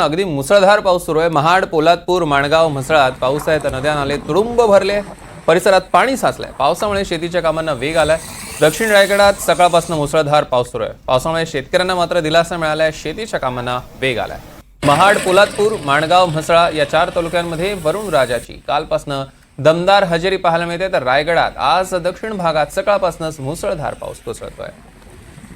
अगदी मुसळधार पाऊस सुरू आहे. महाड पोलादपूर माणगाव म्हसळात पाऊस आहे. तर नद्या नाले तुडुंब भरले. परिसरात पाणी साचलंय. पावसामुळे शेतीच्या कामांना वेग आलाय. दक्षिण रायगडात सकाळपासून मुसळधार पाऊस सुरू आहे. पावसामुळे शेतकऱ्यांना मात्र दिलासा मिळालाय. शेतीच्या कामांना वेग आलाय. महाड पोलादपूर माणगाव म्हसळा या चार तालुक्यांमध्ये वरुण राजाची कालपासनं दमदार हजेरी पाहायला मिळते. तर रायगडात आज दक्षिण भागात सकाळपासूनच मुसळधार पाऊस कोसळतोय.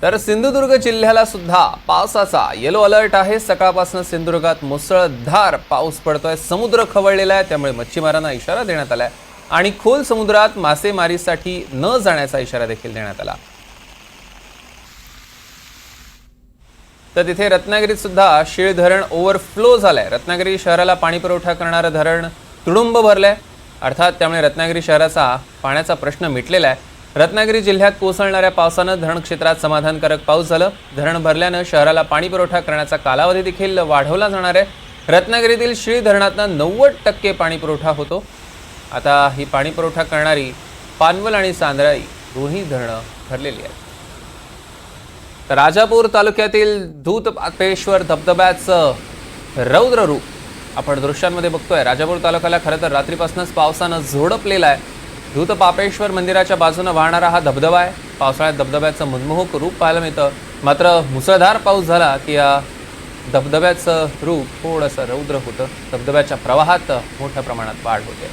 तर सिंधुदुर्ग जिल्ह्याला सुद्धा पावसाचा येलो अलर्ट आहे. सकाळपासून सिंधुदुर्गात मुसळधार पाऊस पडतोय. समुद्र खवळलेला आहे त्यामुळे मच्छीमारांना इशारा देण्यात आला आहे आणि खोल समुद्रात मासेमारीसाठी न जाण्याचा इशारा देखील देण्यात आला. तर तिथे रत्नागिरीत सुद्धा शीळ धरण ओव्हरफ्लो झालंय. रत्नागिरी शहराला पाणी पुरवठा करणारं धरण तुडुंब भरलंय. अर्थात त्यामुळे रत्नागिरी शहराचा पाण्याचा प्रश्न मिटलेला आहे. रत्नागिरी जिल्ह्यात कोसळणाऱ्या पावसानं धरण क्षेत्रात समाधानकारक पाऊस झालं. धरण भरल्यानं शहराला पाणी पुरवठा करण्याचा कालावधी देखील वाढवला जाणार आहे. रत्नागिरीतील श्री धरणातनं नव्वद टक्के पाणीपुरवठा होतो. आता ही पाणीपुरवठा करणारी पानवल आणि सांद्राई दोन्ही धरणं भरलेली आहेत. तर राजापूर तालुक्यातील धूतपापेश्वर धबधब्याचं रौद्र रूप आपण दृश्यांमध्ये बघतोय. राजापूर तालुक्याला खरं तर रात्रीपासूनच पावसानं झोडपलेला आहे. धूतपापेश्वर मंदिराच्या बाजूनं वाहणारा हा धबधबा आहे. पावसाळ्यात धबधब्याचं मनमोहक रूप पाहायला मिळतं. मात्र मुसळधार पाऊस झाला की या धबधब्याचं रूप थोडंसं रौद्र होतं. धबधब्याच्या प्रवाहात मोठ्या प्रमाणात वाढ होते.